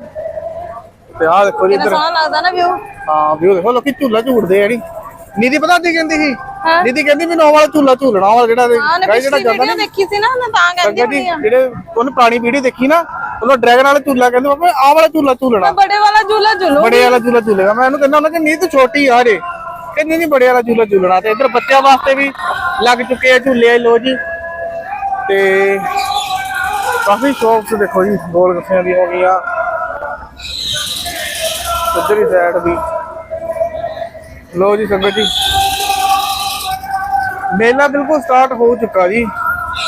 ਤੇ ਆਹ ਦੇਖੋ ਜੀ ਇੱਧਰ ਸੋਹਣਾ ਲੱਗਦਾ ਨਾ ਵਿਊ ਹਾਂ ਵੀ ਦੇਖੋ ਲੋਕੀ ਝੂਲਾ ਝੂੜਦੇ ਆ ਨੀ ਨੀਦੀ ਪਤਾ ਕੀ ਕਹਿੰਦੀ ਸੀ ਨੀਦੀ ਕਹਿੰਦੀ ਮੈਨੂੰ ਉਹ ਵਾਲਾ ਝੂਲਾ ਝੂਲਣਾ ਵਾ ਜਿਹੜਾ ਗਾਇ ਜਿਹੜਾ ਜਾਂਦਾ ਨੀ ਦੇਖੀ ਸੀ ਨਾ ਮੈਂ ਤਾਂ ਕਹਿੰਦੀ ਹੁੰਦੀ ਆ। ਜਿਹੜੇ ਉਹਨੇ ਪੁਰਾਣੀ ਵੀਡੀਓ ਦੇਖੀ ਨਾ ਉਹਨੂੰ ਡਰੈਗਨ ਵਾਲਾ ਝੂਲਾ ਕਹਿੰਦੇ ਬਾਬਾ ਆਹ ਵਾਲਾ ਝੂਲਾ ਝੂਲਣਾ। ਬੜੇ ਵਾਲਾ ਝੂਲਾ ਝੂਲੋ। ਬੜੇ ਵਾਲਾ ਝੂਲਾ ਝੂਲੇਗਾ। ਮੈਂ ਉਹਨੂੰ ਕਹਿੰਦਾ ਉਹਨਾਂ ਕਿ ਨਹੀਂ ਤੂੰ ਛੋਟੀ ਆ ਰੇ ਕਹਿੰਦੀ ਨਹੀਂ ਬੜੇ ਵਾਲਾ ਝੂਲਾ ਝੂਲਣਾ। ਤੇ ਇੱਧਰ ਬੱਚਿਆਂ ਵਾਸਤੇ ਵੀ ਲੱਗ ਚੁੱਕੇ ਆ ਝੂਲੇ ਆ ਲੋ ਜੀ। ਤੇ ਕਾਫੀ ਸ਼ੌਪਸ ਦੇਖੋ ਜੀ ਗੋਲ ਗੱਫਿਆਂ ਦੀ ਹੋ ਗਈਆਂ। ਇੱਧਰ ਹੀ ਸਾਈਡ ਵੀ। ਲੋ ਜੀ ਸੰਗਤ ਜੀ। ਮੇਲਾ ਬਿਲਕੁਲ ਸਟਾਰਟ ਹੋ ਚੁੱਕਾ ਜੀ।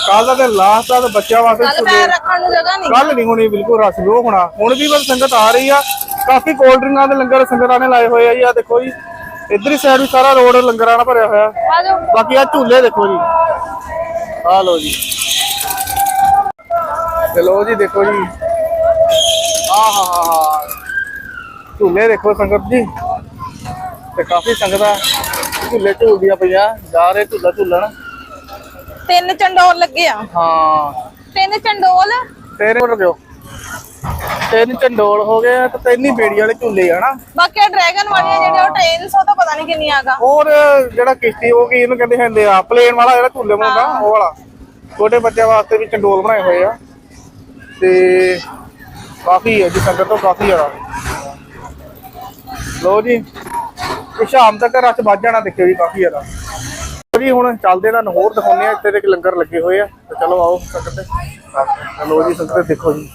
ਕੱਲ ਦਾ ਤੇ ਲਾਸਟ ਦਾ ਤੇ ਬੱਚਿਆਂ ਵਾਸਤੇ ਕੱਲ ਪੈਰ ਰੱਖਣ ਨੂੰ ਜਗ੍ਹਾ ਨਹੀਂ। ਕੱਲ ਨਹੀਂ ਹੋਣੀ ਬਿਲਕੁਲ ਰਸ਼ ਰੋ ਹੋਣਾ। ਹੁਣ ਵੀ ਬਸ ਸੰਗਤ ਆ ਰਹੀ ਆ। ਕਾਫੀ ਕੋਲਡ ਡਰਿੰਕਾਂ ਦੇ ਲੰਗਰ ਸੰਗਤਾਂ ਨੇ ਲਾਏ ਹੋਏ ਆ ਜੀ। ਆ ਦੇਖੋ ਜੀ ਇੱਧਰ ਹੀ ਸਾਈਡ ਵੀ ਸਾਰਾ ਰੋਡ ਲੰਗਰਾਂ ਨਾਲ ਭਰਿਆ ਹੋਇਆ। ਆ ਜਾਓ। ਬਾਕੀ ਆ ਝੂਲੇ ਦੇਖੋ ਜੀ। ਆ ਲੋ ਜੀ। ਚਲੋ ਜੀ ਦੇਖੋ ਜੀ। ਆ ਹਾ ਹਾ ਹਾ ਝੂਲੇ ਦੇਖੋ ਸੰਗਤ ਜੀ। ਤੇ ਕਾਫੀ ਸੰਗਤਾਂ ਝੂਲੇ ਝੂਲਦੀਆਂ ਪਈਆਂ ਜਾ ਰਹੇ ਝੂਲਾ ਝੂਲਣ। ਤਿੰਨ ਚੰਡੋਲ ਲੱਗੇ ਆ। ਹਾਂ। ਤਿੰਨ ਚੰਡੋਲ? ਤੇਰੇ ਕੋਲ ਦਿਓ ਤਿੰਨ ਚੰਡੋਲ ਹੋ ਗਏ ਆ ਤੇ ਤਿੰਨ ਹੀ ਬੇੜੀ ਵਾਲੇ ਝੂਲੇ ਆ ਨਾ। ਬਾਕੀ ਡਰੈਗਨ ਵਾਲੀਆਂ ਜਿਹੜੇ ਉਹ ਟ੍ਰੇਨਸ ਉਹ ਤਾਂ ਪਤਾ ਨਹੀਂ ਕਿੰਨੀ ਆਗਾ ਹੋਰ ਜਿਹੜਾ ਕਿਸ਼ਤੀ ਉਹ ਕੀ ਇਹਨੂੰ ਕਹਿੰਦੇ ਹੁੰਦੇ ਆ ਪਲੇਨ ਵਾਲਾ ਜਿਹੜਾ ਝੂਲੇ ਬਣਦਾ ਉਹ ਵਾਲਾ। ਛੋਟੇ ਬੱਚਿਆਂ ਵਾਸਤੇ ਵੀ ਚੰਡੋਲ ਬਣਾਏ ਹੋਏ ਆ। ਤੇ ਕਾਫੀ ਹੈ ਜੀ ਸੰਗਤ ਤੋਂ ਕਾਫੀ ਜ਼ਿਆਦਾ ਲੋ ਜੀ ਤੇ ਸ਼ਾਮ ਤੱਕ ਰਸ਼ ਵੱਜ ਜਾਣਾ ਦੇਖਿਓ ਜੀ ਕਾਫੀ ਜ਼ਿਆਦਾ। ਜੀ ਹੁਣ ਚੱਲਦੇ ਨਾਲ ਹੋਰ ਦਿਖਾਉਂਦੇ ਆ ਇੱਥੇ ਦੇ ਲੰਗਰ ਲੱਗੇ ਹੋਏ ਆ। ਤੇ ਚਲੋ ਆਓ ਸੰਗਤ ਤੇ। ਚਲੋ ਜੀ ਸੰਗਤ ਦੇਖੋ ਜੀ।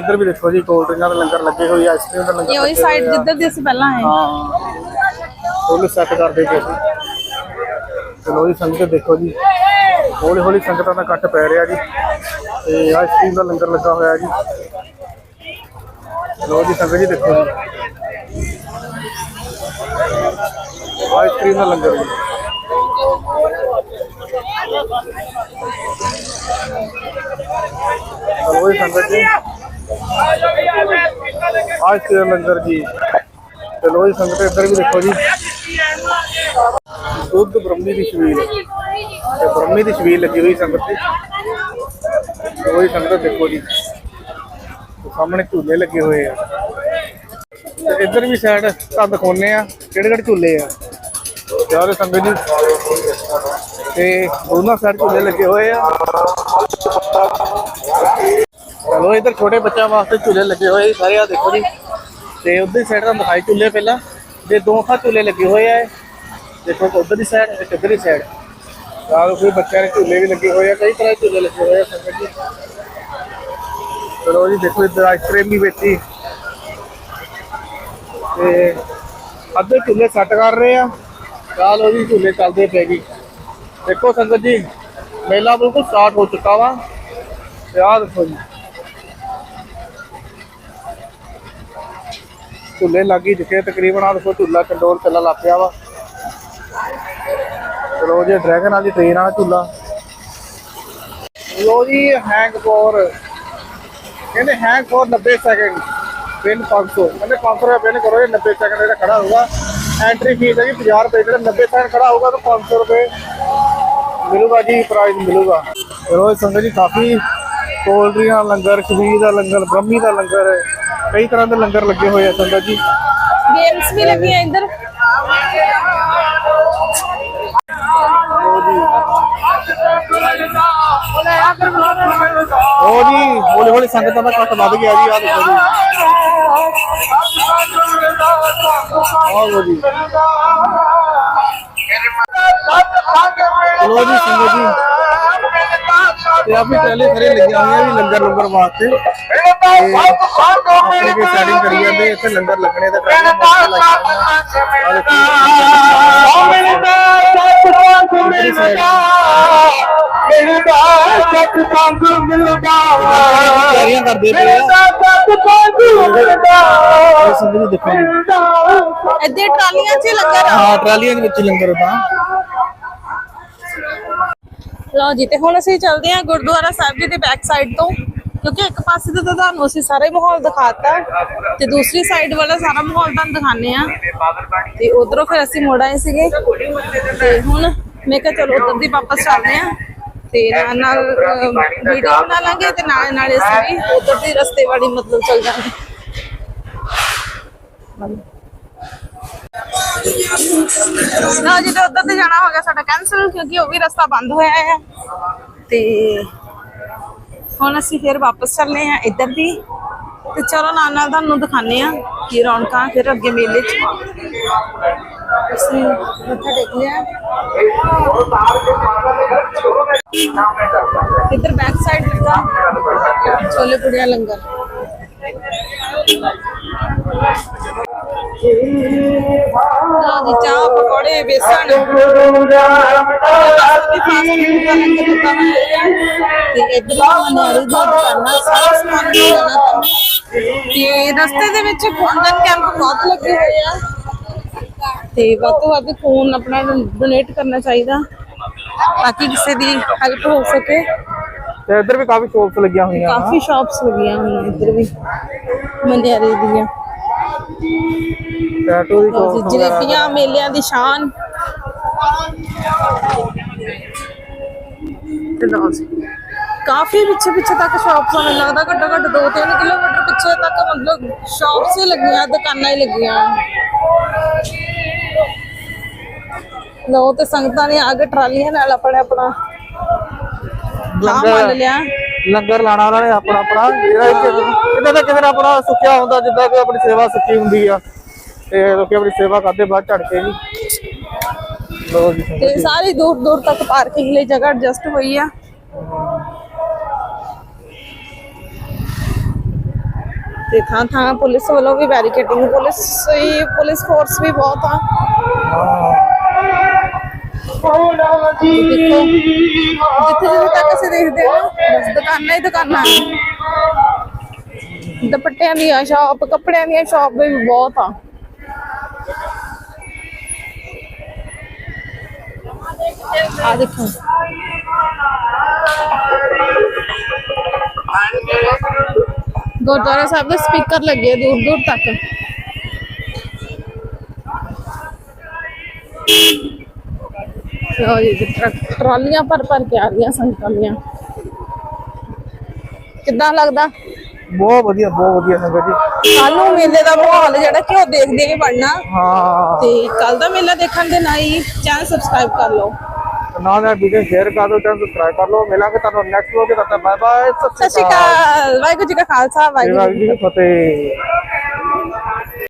ਇੱਧਰ ਵੀ ਦੇਖੋ ਜੀ ਕੋਲਡ ਡਰਿੰਕਾਂ ਦੇ ਲੰਗਰ ਲੱਗੇ ਹੋਏ ਆ ਆਈਸਕ੍ਰੀਮ ਦੇ ਲੰਗਰ ਇਹ ਉਹੀ ਸਾਈਡ। ਜਿੱਧਰ ਦੀ ਅਸੀਂ ਪਹਿਲਾਂ ਆਏ। ਹਾਂ। ਫੁੱਲ ਸੈੱਟ ਕਰਦੇ ਪਏ ਸੀ ਚਲੋ ਜੀ ਸੰਗਤ ਦੇਖੋ ਜੀ। ਹੌਲੀ ਹੌਲੀ ਸੰਗਤਾਂ ਦਾ ਕੱਟ ਪੈ ਰਿਹਾ ਜੀ। ਤੇ ਆਈਸਕ੍ਰੀਮ ਦਾ ਲੰਗਰ ਲੱਗਾ ਹੋਇਆ ਜੀ। ਲੋ ਜੀ ਸੰਗਤ ਜੀ ਦੇਖੋ ਜੀ। ਆਈਸਕ੍ਰੀਮ ਦਾ ਲੰਗਰ ਜੀ ਚਲੋ ਸੰਗਤ ਜੀ। ਆਈਸਕ੍ਰੀਮ ਲੰਗਰ ਜੀ। ਚਲੋ ਜੀ ਸੰਗਤ, ਇੱਧਰ ਵੀ ਦੇਖੋ ਜੀ। ਦੁੱਧ ਬ੍ਰਹਮੀ ਦੀ ਛਬੀਲ। ਤੇ ਬ੍ਰਹਮੀ ਦੀ ਛਬੀਲ ਲੱਗੀ ਹੋਈ ਸੰਗਤ ਤੇ ਚਲੋ ਜੀ ਸੰਗਤ, ਦੇਖੋ ਜੀ। ਸਾਹਮਣੇ ਝੂਲੇ ਲੱਗੇ ਹੋਏ ਆ। ਤੇ ਇੱਧਰ ਵੀ ਸਾਈਡ ਤਾਂ ਦਿਖਾਉਨੇ ਆ। ਕਿਹੜੇ ਕਿਹੜੇ ਝੂਲੇ ਆ? ਯਾਰ ਸੰਗਤ ਜੀ। ਤੇ ਦੋਨਾਂ ਸਾਈਡ ਝੂਲੇ ਲੱਗੇ ਹੋਏ ਆ। ਚਲੋ ਇੱਧਰ ਛੋਟੇ ਬੱਚਿਆਂ ਵਾਸਤੇ ਝੂਲੇ ਲੱਗੇ ਹੋਏ ਸਾਰੇ ਆ ਦੇਖੋ ਜੀ। ਤੇ ਉਧਰ ਸਾਈਡ ਤਾਂ ਦਿਖਾਈ ਝੂਲੇ ਪਹਿਲਾਂ। ਤੇ ਦੋ ਥਾਂ ਝੂਲੇ ਲੱਗੇ ਹੋਏ ਆ। ਦੇਖੋ ਉਧਰ ਦੀ ਸਾਈਡ ਇੱਕ ਇੱਧਰ ਦੀ ਸਾਈਡ ਨਾਲ ਕੋਈ ਬੱਚਿਆਂ ਦੇ ਝੂਲੇ ਵੀ ਲੱਗੇ ਹੋਏ ਆ ਕਈ ਤਰ੍ਹਾਂ ਦੇ ਝੂਲੇ ਲੱਗੇ ਹੋਏ ਆ ਸੰਗਤ ਜੀ। ਚਲੋ ਜੀ ਦੇਖੋ ਇੱਧਰ ਆਈਸਕ੍ਰੀਮ ਵੀ ਵੇਚੀ। ਤੇ ਅੱਧੇ ਝੂਲੇ ਸੈੱਟ ਕਰ ਰਹੇ ਆ। ਚਾਲ ਉਹ ਵੀ ਚੱਲਦੇ ਪਏ ਜੀ। ਦੇਖੋ ਸੰਗਤ ਜੀ, ਮੇਲਾ ਬਿਲਕੁਲ ਸਟਾਰਟ ਹੋ ਚੁੱਕਾ ਵਾ। ਤੇ ਆਹ ਦੇਖੋ ਜੀ। ਝੂਲੇ ਲੱਗੀ ਜਿੱਥੇ ਤਕਰੀਬਨ ਆ ਦੇਖੋ ਝੂਲਾ ਕੰਟਰੋਲ ਚੱਲਣ ਲੱਗ ਪਿਆ ਵਾ। ਚਲੋ ਜੀ ਡਰੈਗਨ ਵਾਲੀ ਟ੍ਰੇਨ ਆ ਝੂਲਾ। ਲੋ ਜੀ ਹੈਂਗ ਫੋਰ ਕਹਿੰਦੇ ਹੈਂਗ ਫੋਰ 90 ਸੈਕਿੰਡ ਪਿਨ 500 ਕਹਿੰਦੇ 500 ਰੁਪਏ ਪਿਨ ਕਰੋ, ਇਹ 90 ਸੈਕਿੰਡ ਜਿਹੜਾ ਖੜਾ ਹੋਊਗਾ। ਐਂਟਰੀ ਫੀਸ ਹੈ 50 ਰੁਪਏ, ਜਿਹੜਾ 90 ਸੈਕਿੰਡ ਖੜਾ ਹੋਊਗਾ ਤਾਂ 500 ਰੁਪਏ ਮਿਲੂਗਾ ਜੀ ਪ੍ਰਾਈਜ਼ ਮਿਲੂਗਾ। ਚਲੋ ਸੰਗਤ ਜੀ, ਕਾਫੀ ਕੋਲਡ ਦਾ ਲੰਗਰ, ਖਜੂਰ ਦਾ ਲੰਗਰ, ਬ੍ਰਹਮੀ ਦਾ ਲੰਗਰ, ਕਈ ਤਰ੍ਹਾਂ ਦੇ ਲੰਗਰ ਲੱਗੇ ਹੋਏ ਆ ਸੰਗਤ ਜੀ। ਗੇਮਸ ਵੀ ਲੱਗੀਆਂ ਇੱਧਰ। ਉਹ ਜੀ ਹੌਲੀ ਹੌਲੀ ਸੰਗਤਾਂ ਦਾ ਕੱਟ ਵੱਧ ਗਿਆ ਜੀ ਆ ਦੇਖੋ ਜੀ। ਆਹ ਜੀ। ਚਲੋ ਜੀ ਸੰਗਤ ਜੀ। ਤੇ ਆ ਵੀ ਪਹਿਲੇ ਖਰੇ ਲੱਗਿਆ ਹੋਇਆ ਵੀ ਲੰਗਰ ਲੰਗਰ ਵਾਸਤੇ। ਤੇ ਸੈਟਿੰਗ ਕਰੀ ਜਾਂਦੇ ਇੱਥੇ ਲੰਗਰ ਲੱਗਣੇ ਤੇ ਆ ਤਿਆਰੀਆਂ ਕਰਦੇ ਪਏ ਆ। ਸੰਗਤ ਜੀ ਦੇਖੋ। ਇੱਥੇ ਟਰਾਲੀਆਂ 'ਚ ਹੀ ਲੰਗਰ ਆ। ਹਾਂ ਟਰਾਲੀਆਂ ਦੇ ਵਿੱਚ ਲੰਗਰ ਤਾਂ ਲਓ ਜੀ, ਤੇ ਹੁਣ ਅਸੀਂ ਚੱਲਦੇ ਹਾਂ ਗੁਰਦੁਆਰਾ ਸਾਹਿਬ ਜੀ ਦੇ ਬੈਕ ਸਾਈਡ ਤੋਂ, ਕਿਉਂਕਿ ਇੱਕ ਪਾਸੇ ਤੋਂ ਤਾਂ ਤੁਹਾਨੂੰ ਅਸੀਂ ਸਾਰਾ ਮਾਹੌਲ ਦਿਖਾਤਾ, ਤੇ ਦੂਸਰੀ ਸਾਈਡ ਵਾਲਾ ਸਾਰਾ ਮਾਹੌਲ ਤੁਹਾਨੂੰ ਦਿਖਾਣੇ ਆ ਤੇ ਉਧਰੋਂ ਫਿਰ ਅਸੀਂ ਮੁੜ ਆਏ ਸੀਗੇ। ਤੇ ਹੁਣ ਮੈਂ ਕਿਹਾ ਚਲੋ ਉਧਰ ਦੀ ਵਾਪਸ ਚੱਲਦੇ ਆ ਤੇ ਨਾਲ ਨਾਲ ਵੀਡੀਓ ਬਣਾ ਲਾਂਗੇ ਤੇ ਨਾਲ ਨਾਲ ਅਸੀਂ ਵੀ ਉਧਰ ਦੀ ਰਸਤੇ ਵਾਲੀ ਮਤਲਬ ਚੱਲ ਜਾਵਾਂਗੇ ਨਾ ਜੀ, ਤੇ ਉਧਰ ਤੇ ਜਾਣਾ ਹੋ ਗਿਆ ਸਾਡਾ ਕੈਨਸਲ ਕਿਉਂਕਿ ਉਹ ਵੀ ਰਸਤਾ ਬੰਦ ਹੋਇਆ ਹੈ। ਤੇ ਹੁਣ ਅਸੀਂ ਫਿਰ ਵਾਪਸ ਚੱਲਨੇ ਆ ਇੱਧਰ ਦੀ। ਤੇ ਚਲੋ ਨਾਲ ਨਾਲ ਤੁਹਾਨੂੰ ਦਿਖਾਣੇ ਆ ਕੀ ਰੌਣਕਾਂ ਫਿਰ ਅੱਗੇ ਮੇਲੇ 'ਚ। ਅਸੀਂ ਮੱਥਾ ਟੇਕ ਲਿਆ ਇੱਧਰ ਬੈਕ ਸਾਈਡ ਲੱਗਾ ਛੋਲੇ ਪੁੜੀਆਂ ਲੰਗਰ। ਲਓ ਜੀ ਚਾਹ ਪਕੌੜੇ ਬੇਸਣ। ਤੇ ਇੱਧਰ ਮਨਿਆਰੀ ਦੀ ਦੁਕਾਨਾਂ ਸਾਰਾ ਸਮਾਨ ਮਿਲ ਜਾਣਾ ਤੁਹਾਨੂੰ। ਤੇ ਰਸਤੇ ਦੇ ਵਿੱਚ ਖੂਨਦਾਨ ਕੈਂਪ ਬਹੁਤ ਲੱਗੇ ਹੋਏ ਆ। ਤੇ ਵੱਧ ਤੋਂ ਵੱਧ ਖੂਨ ਆਪਣਾ ਡੋਨੇਟ ਕਰਨਾ ਚਾਹੀਦਾ ਤਾਂ ਕਿ ਕਿਸੇ ਦੀ ਹੈਲਪ ਹੋ ਸਕੇ। ਤੇ ਇੱਧਰ ਵੀ ਕਾਫੀ ਸ਼ੋਪਸ ਲੱਗੀਆਂ ਹੋਈਆਂ। ਕਾਫੀ ਸ਼ਾਪਸ ਲੱਗੀਆਂ ਹੋਈਆਂ ਇੱਧਰ ਵੀ ਮਨਿਆਰੀ ਦੀਆਂ। ਟੈਟੂ ਦੀ ਲਓ ਜੀ ਸ਼ੋਪ ਜਲੇਬੀਆਂ ਮੇਲਿਆਂ ਦੀ ਸ਼ਾਨ। ਤੇ ਲਓ ਜੀ ਕਾਫੀ ਪਿੱਛੇ ਪਿੱਛੇ ਤੱਕ ਸ਼ਾਪਸ ਮੈਨੂੰ ਲੱਗਦਾ ਘੱਟੋ ਘੱਟ 2-3 ਕਿਲੋਮੀਟਰ ਪਿੱਛੇ ਤੱਕ ਮਤਲਬ ਸ਼ਾਪਸ ਹੀ ਲੱਗੀਆਂ ਦੁਕਾਨਾਂ ਹੀ ਲੱਗੀਆਂ। ਲੋ ਤੇ ਸੰਗਤਾਂ ਨੇ ਆ ਕੇ ਟਰਾਲੀਆਂ ਨਾਲ ਆਪਣੇ ਆਪਣਾ ਲਿਆ। ਲੰਗਰ ਲਾਣਾ ਉਹਨਾਂ ਨੇ ਆਪਣਾ ਆਪਣਾ ਜਿਹੜਾ ਕਿਤੇ ਨਾ ਕਿਤੇ ਨਾ ਆਪਣਾ ਸੁੱਕਿਆ ਹੁੰਦਾ, ਜਿੱਦਾਂ ਕਿ ਆਪਣੀ ਸੇਵਾ ਸੁੱਕੀ ਹੁੰਦੀ ਆ, ਤੇ ਲੋਕੀ ਆਪਣੀ ਸੇਵਾ ਕਰਦੇ ਬਾਅਦ ਝੜ ਕੇ ਜੀ ਲੋ ਜੀ, ਤੇ ਸਾਰੀ ਦੂਰ ਦੂਰ ਤੱਕ ਪਾਰਕਿੰਗ ਲਈ ਜਗ੍ਹਾ ਐਡਜਸਟ ਹੋਈ ਆ। ਤੇ ਥਾਂ ਥਾਂ ਪੁਲਿਸ ਵੱਲੋਂ ਵੀ ਬੈਰੀਕੇਡਿੰਗ ਪੁਲਿਸ ਵੀ, ਪੁਲਿਸ ਫੋਰਸ ਵੀ ਬਹੁਤ ਆ। ਦੇਖੋ, ਜਿੱਥੇ ਜਿੱਥੇ ਤੱਕ ਅਸੀਂ ਦੇਖਦੇ ਹਾਂ ਬਸ ਦੁਕਾਨਾਂ ਹੀ ਦੁਕਾਨਾਂ। ਦੁਪੱਟਿਆਂ ਦੀਆਂ ਸ਼ਾਪ ਕੱਪੜਿਆਂ ਦੀਆਂ ਸ਼ਾਪ ਵੀ ਬਹੁਤ ਆ। ਆ ਦੇਖੋ। ਗੁਰਦੁਆਰਾ ਸਾਹਿਬ ਦੇ ਸਪੀਕਰ ਲੱਗੇ ਦੂਰ ਦੂਰ ਤੱਕ। ਲਓ ਜੀ ਟਰਾਲੀਆਂ ਭਰ ਭਰ ਕੇ ਆ ਰਹੀਆਂ ਸੰਗਤਾਂ ਦੀਆਂ। ਕਿੱਦਾਂ ਲੱਗਦਾ? ਬਹੁਤ ਵਧੀਆ ਬਹੁਤ ਵਧੀਆ ਸੰਗਤ ਜੀ। ਕੱਲ ਨੂੰ ਮੇਲੇ ਦਾ ਮਾਹੌਲ ਜਿਹੜਾ ਕਿ ਉਹ ਦੇਖਦੇ ਹੀ ਬਣਨਾ। ਹਾਂ। ਤੇ ਕੱਲ ਦਾ ਮੇਲਾ ਦੇਖਣ ਦੇ ਨਾਲ ਹੀ ਚੈਨਲ ਸਬਸਕ੍ਰਾਈਬ ਕਰ ਲਓ। ਨਾਲ ਨਾਲ ਵੀਡੀਓ ਸ਼ੇਅਰ ਕਰ ਦਿਓ ਚੈਨਲ ਸਬਸਕ੍ਰਾਈਬ ਕਰ ਲਓ। ਮਿਲਾਂਗੇ ਤੁਹਾਨੂੰ ਨੈਕਸਟ ਵੀਡੀਓ ਤੇ ਤੱਕ ਬਾਏ ਬਾਏ ਸਤਿ ਸ਼੍ਰੀ ਅਕਾਲ। ਵਾਹਿਗੁਰੂ ਜੀ ਕਾ ਖਾਲਸਾ ਵਾਹਿਗੁਰੂ ਜੀ ਕੀ ਫਤਿਹ।